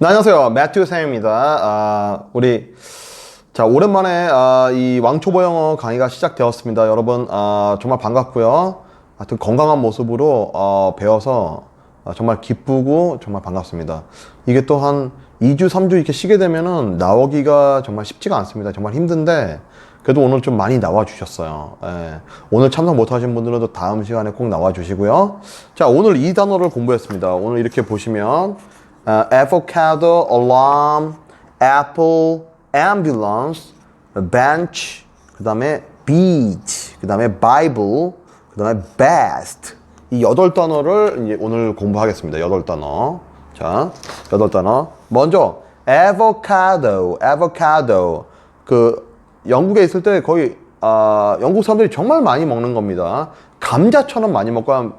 네, 안녕하세요. 매튜 쌤입니다. 아, 우리 자 오랜만에 아, 이 왕초보 영어 강의가 시작되었습니다. 여러분 아, 정말 반갑고요. 하여튼 건강한 모습으로 어, 배워서 아, 정말 기쁘고 정말 반갑습니다. 이게 또 한 2주, 3주 이렇게 쉬게 되면은 나오기가 정말 쉽지가 않습니다. 정말 힘든데 그래도 오늘 좀 많이 나와 주셨어요. 예. 오늘 참석 못 하신 분들은 또 다음 시간에 꼭 나와 주시고요. 자, 오늘 이 단어를 공부했습니다. 오늘 이렇게 보시면 어, avocado, alarm, apple, ambulance, bench, 그 다음에 beach, 그 다음에 bible, 그 다음에 best. 이 여덟 단어를 이제 오늘 공부하겠습니다. 여덟 단어. 자, 여덟 단어. 먼저, avocado, avocado. 그, 영국에 있을 때 거의, 아, 영국 사람들이 정말 많이 먹는 겁니다. 감자처럼 많이 먹고 한,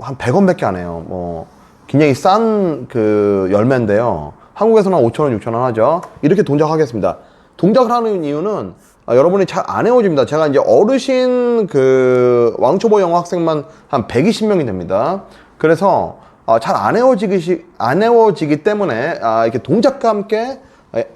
한 100원밖에 안 해요. 뭐, 굉장히 싼 그 열매인데요. 한국에서는 5,000원, 6,000원 하죠. 이렇게 동작하겠습니다. 동작을 하는 이유는 아, 여러분이 잘안 외워집니다. 제가 이제 어르신 그 왕초보 영어 학생만 한 120명이 됩니다. 그래서 아, 잘안 외워지기, 안 외워지기 때문에 아, 이렇게 동작과 함께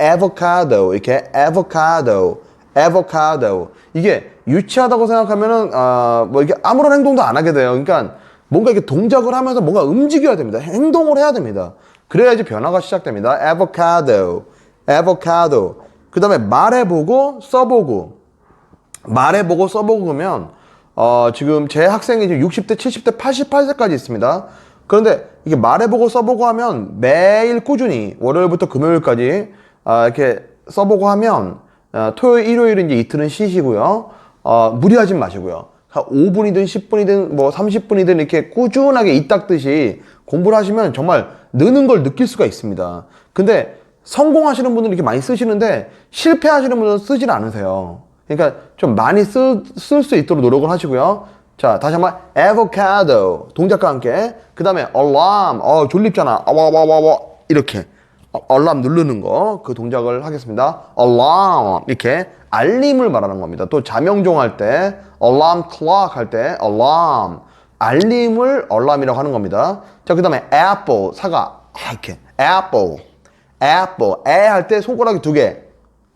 avocado, 이렇게 avocado, avocado. 이게 유치하다고 생각하면은 아, 뭐 이게 아무런 행동도 안 하게 돼요. 그러니까 뭔가 이렇게 동작을 하면서 뭔가 움직여야 됩니다. 행동을 해야 됩니다. 그래야지 변화가 시작됩니다. avocado, avocado. 그 다음에 말해보고 써보고. 말해보고 써보고 그러면, 어, 지금 제 학생이 지금 60대, 70대, 88세까지 있습니다. 그런데 이게 말해보고 써보고 하면 매일 꾸준히 월요일부터 금요일까지 아, 이렇게 써보고 하면 아, 토요일, 일요일은 이제 이틀은 쉬시고요. 어, 무리하지 마시고요. 한 5분이든 10분이든 뭐 30분이든 이렇게 꾸준하게 이 닦듯이 공부를 하시면 정말 느는 걸 느낄 수가 있습니다. 근데 성공하시는 분들은 이렇게 많이 쓰시는데 실패하시는 분들은 쓰질 않으세요. 그러니까 좀 많이 쓸 수 있도록 노력을 하시고요. 자, 다시 한번 avocado 동작과 함께 그 다음에 alarm 어 졸립잖아 아와와와와 이렇게 알람 누르는 거 그 동작을 하겠습니다. alarm 이렇게 알림을 말하는 겁니다. 또 자명종 할때 alarm clock 할때 alarm 알림을 알람이라고 하는 겁니다. 자, 그 다음에 apple 사과 아, 이렇게 apple apple 에 할 때 손가락이 두 개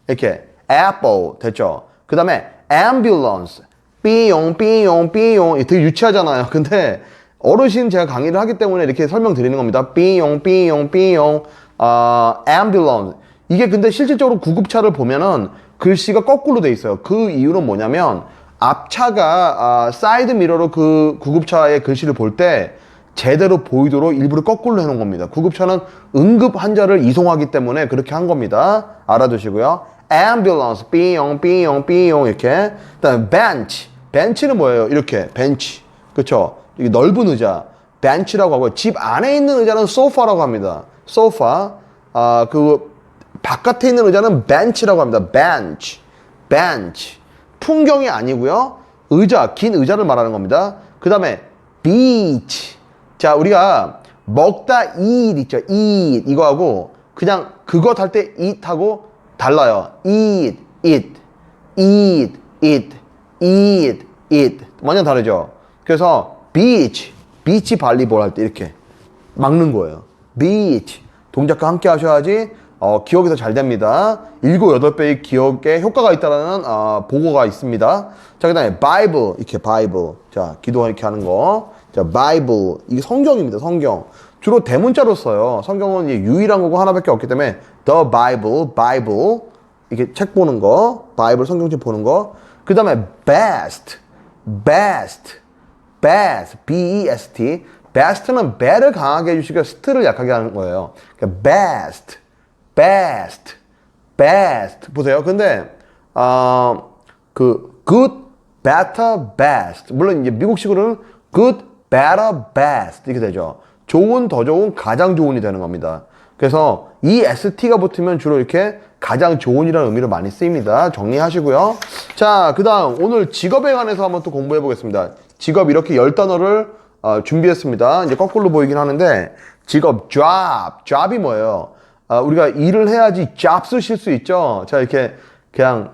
이렇게 apple 됐죠. 그 다음에 ambulance 삐용 삐용 삐용 되게 유치하잖아요. 근데 어르신 제가 강의를 하기 때문에 이렇게 설명드리는 겁니다. 삐용 삐용 삐용 어, ambulance 이게 근데 실질적으로 구급차를 보면은 글씨가 거꾸로 돼 있어요. 그 이유는 뭐냐면 앞차가 아, 사이드 미러로 그 구급차의 글씨를 볼 때 제대로 보이도록 일부러 거꾸로 해놓은 겁니다. 구급차는 응급 환자를 이송하기 때문에 그렇게 한 겁니다. 알아두시고요. ambulance, 삐용, 삐용, 삐용 이렇게. 그다음에 bench, 벤치는 뭐예요? 이렇게 벤치, 그렇죠? 넓은 의자, 벤치라고 하고 집 안에 있는 의자는 sofa라고 합니다. Sofa, 아 그 바깥에 있는 의자는 벤치라고 합니다. bench, bench. 풍경이 아니고요. 의자, 긴 의자를 말하는 겁니다. 그 다음에 beach. 자, 우리가 먹다 eat 있죠. eat 이거하고 그냥 그것 할 때 eat하고 달라요. eat, eat, eat, eat, eat, eat. 완전 다르죠. 그래서 beach, 비치 발리볼 할 때 이렇게 막는 거예요. Beach. 동작과 함께 하셔야지 어, 기억이 더 잘 됩니다. 일곱 여덟 배의 기억에 효과가 있다는 어, 보고가 있습니다. 자, 그 다음에 바이블 이렇게 바이블. 자, 기도 이렇게 하는 거. 자, 바이블 이게 성경입니다. 성경. 주로 대문자로 써요. 성경은 유일한 거고 하나밖에 없기 때문에 the Bible, Bible 이렇게 책 보는 거, 바이블 성경책 보는 거. 그 다음에 best, best, best, B-E-S-T. Best는 be를 강하게 해주시고 st를 약하게 하는 거예요. 그러니까 best. best, best 보세요. 근데 어, 그 good, better, best 물론 이제 미국식으로는 good, better, best 이렇게 되죠. 좋은, 더 좋은, 가장 좋은이 되는 겁니다. 그래서 이 st가 붙으면 주로 이렇게 가장 좋은이라는 의미로 많이 쓰입니다. 정리하시고요. 자, 그 다음 오늘 직업에 관해서 한번 또 공부해 보겠습니다. 직업 이렇게 열 단어를 어, 준비했습니다. 이제 거꾸로 보이긴 하는데 직업 job, job이 뭐예요? 아, 우리가 일을 해야지 job 쓰실 수 있죠. 자, 이렇게 그냥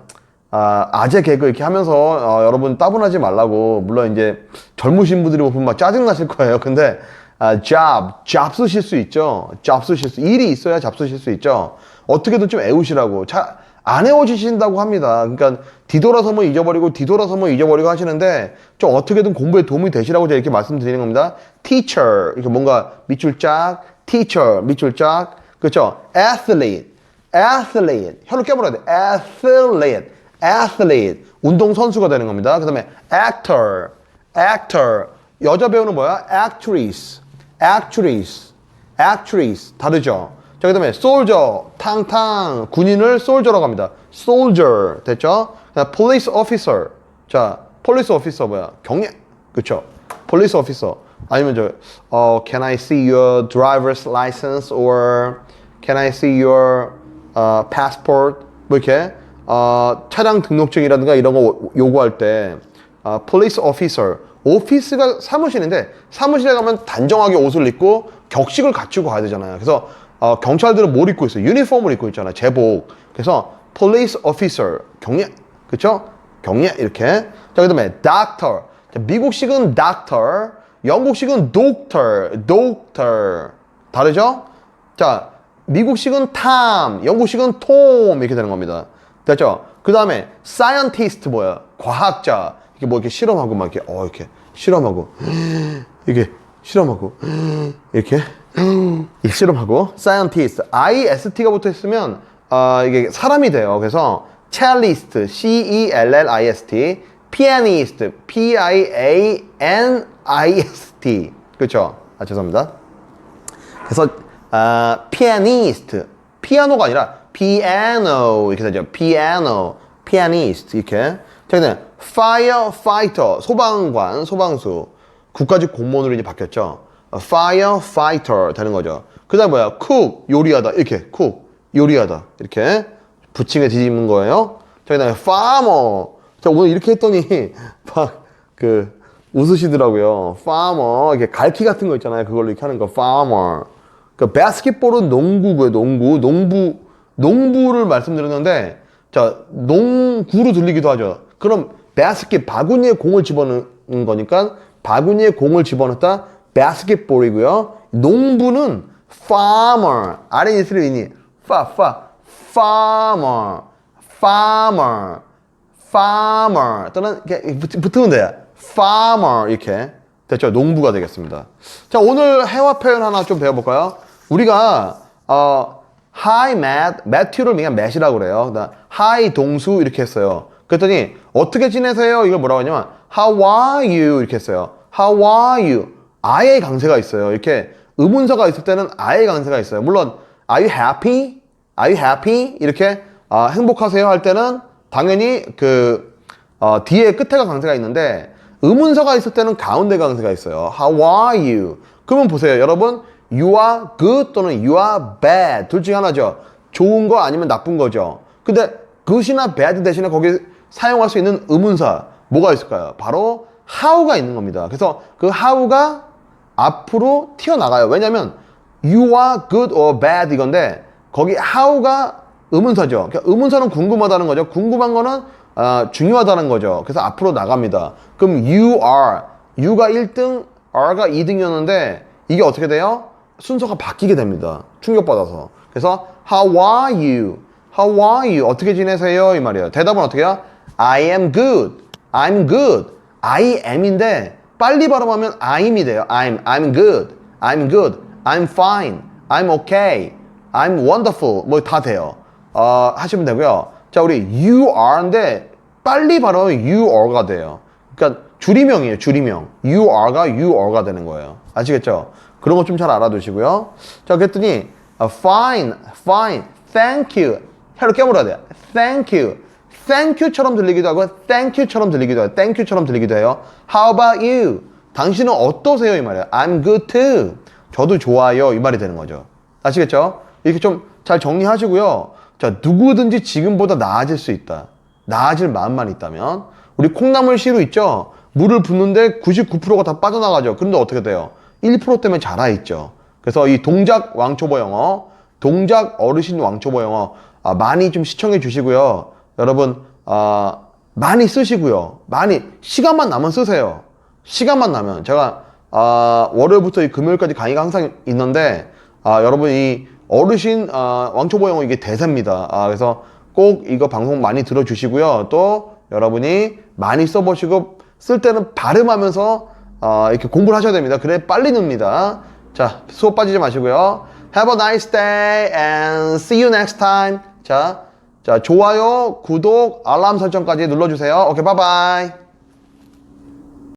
아, 아재 개그 이렇게 하면서 어, 여러분 따분하지 말라고 물론 이제 젊으신 분들이 보면 막 짜증 나실 거예요. 근데 아, job, job 쓰실 수 있죠. job 쓰실 수, 일이 있어야 job 쓰실 수 있죠. 어떻게든 좀 애우시라고. 잘, 안 애워지신다고 합니다. 그러니까 뒤돌아서 뭐 잊어버리고 뒤돌아서 뭐 잊어버리고 하시는데 좀 어떻게든 공부에 도움이 되시라고 제가 이렇게 말씀드리는 겁니다. teacher, 이렇게 뭔가 밑줄 짝, teacher, 밑줄 짝, 그렇죠? athlete, athlete, 혀를 깨물어야 돼. athlete, athlete, 운동 선수가 되는 겁니다. 그 다음에 actor, actor, 여자 배우는 뭐야? actress, actress, actress, 다르죠? 자, 그 다음에 soldier, 탕탕, 군인을 soldier라고 합니다. soldier, 됐죠? police officer, 자, police officer 뭐야? 경례, 그쵸? police officer. 아니면 저, 어, can I see your driver's license or can I see your 어, passport? 뭐 이렇게 어, 차량 등록증이라든가 이런 거 요구할 때 어, police officer, 오피스가 사무실인데 사무실에 가면 단정하게 옷을 입고 격식을 갖추고 가야 되잖아요. 그래서 어, 경찰들은 뭘 입고 있어요? 유니폼을 입고 있잖아요. 제복. 그래서 police officer 경례, 그렇죠? 경례 이렇게. 자 그다음에 doctor. 자, 미국식은 doctor, 영국식은 doctor, doctor. 다르죠? 자 미국식은 탐, 영국식은 톰 이렇게 되는 겁니다. 됐죠? 그 다음에 scientist 뭐야? 과학자. 이게 뭐 이렇게 실험하고 막 이렇게 어 이렇게 실험하고 이게 실험하고 이렇게 이 실험하고 scientist IST가 붙어 있으면 아 이게 사람이 돼요. 그래서 cellist C E L L I S T pianist 그렇죠? 아 죄송합니다. 그래서 아 pianist 피아노가 아니라 piano 이렇게 되죠. piano pianist 이렇게. 자 그다음 firefighter 소방관 소방수 국가직 공무원으로 이제 바뀌었죠. 어, firefighter 되는 거죠. 그 다음 뭐야? cook 요리하다 이렇게 cook 요리하다 이렇게 부침개 뒤집는 거예요. 자 그 다음에 farmer 자 오늘 이렇게 했더니 막 그 웃으시더라고요. farmer 이렇게 갈퀴 같은 거 있잖아요. 그걸로 이렇게 하는 거 farmer. 그 바스켓볼은 농구고요. 농구 농부 농부를 말씀드렸는데 자 농구로 들리기도 하죠. 그럼 바스켓 바구니에 공을 집어넣는 거니까 바구니에 공을 집어넣다 바스켓볼이고요. 농부는 farmer 아래 이슬을 이니 파, 파, farmer, farmer, farmer 또는 이렇게 붙- 붙으면 돼요. farmer 이렇게 됐죠? 농부가 되겠습니다. 자 오늘 해와 표현 하나 좀 배워볼까요? 우리가 어, hi Matt, Matthew를 그냥 Matt이라고 그래요. 그다음 hi 동수 이렇게 했어요. 그랬더니 어떻게 지내세요? 이걸 뭐라고 하냐면 how are you 이렇게 했어요. how are you? 아의 강세가 있어요. 이렇게 의문사가 있을 때는 아의 강세가 있어요. 물론 are you happy? Are you happy? 이렇게 아, 행복하세요 할 때는 당연히 그 어, 뒤에 끝에가 강세가 있는데 의문사가 있을 때는 가운데 강세가 있어요. How are you? 그러면 보세요, 여러분. You are good 또는 you are bad 둘 중에 하나죠. 좋은 거 아니면 나쁜 거죠. 근데 good이나 bad 대신에 거기 사용할 수 있는 의문사 뭐가 있을까요? 바로 how가 있는 겁니다. 그래서 그 how가 앞으로 튀어나가요. 왜냐면 you are good or bad 이건데 거기 how가 의문사죠. 그러니까 의문사는 궁금하다는 거죠. 궁금한 거는 아, 중요하다는 거죠. 그래서 앞으로 나갑니다. 그럼 you are you가 1등, are가 2등이었는데 이게 어떻게 돼요? 순서가 바뀌게 됩니다. 충격받아서. 그래서 how are you? How are you? 어떻게 지내세요? 이 말이에요. 대답은 어떻게 해요? I am good. I'm good. I am인데 빨리 발음하면 I'm이 돼요. I'm, I'm good. I'm good. I'm fine. I'm okay. I'm wonderful. 뭐 다 돼요. 어, 하시면 되고요. 자, 우리 you are인데 빨리 발음하면 you are가 돼요. 그러니까 줄이명이에요. 줄이명. you are가 you are가 되는 거예요. 아시겠죠? 그런 거 좀 잘 알아두시고요. 자, 그랬더니 어, fine, fine, thank you. 혀를 깨물어야 돼요. thank you. Thank you처럼 들리기도 하고 thank you처럼 들리기도 해요. thank you처럼 들리기도 해요. how about you? 당신은 어떠세요? 이 말이에요. I'm good too. 저도 좋아요. 이 말이 되는 거죠. 아시겠죠? 이렇게 좀 잘 정리하시고요. 자, 누구든지 지금보다 나아질 수 있다. 나아질 마음만 있다면 우리 콩나물 씨루 있죠? 물을 붓는데 99%가 다 빠져나가죠. 그런데 어떻게 돼요? 1% 때문에 자라있죠. 그래서 이 동작 왕초보 영어, 동작 어르신 왕초보 영어 아, 많이 좀 시청해 주시고요. 여러분 아, 많이 쓰시고요. 많이 시간만 나면 쓰세요. 시간만 나면 제가 아, 월요일부터 이 금요일까지 강의가 항상 있는데 아, 여러분 이 어르신 아, 왕초보 영어 이게 대세입니다. 아, 그래서 꼭 이거 방송 많이 들어주시고요. 또 여러분이 많이 써보시고 쓸 때는 발음하면서 아, 이렇게 공부를 하셔야 됩니다. 그래 빨리 늡니다. 자, 수업 빠지지 마시고요. Have a nice day and see you next time. 자, 자 좋아요, 구독, 알람 설정까지 눌러주세요. 오케이, 바이바이.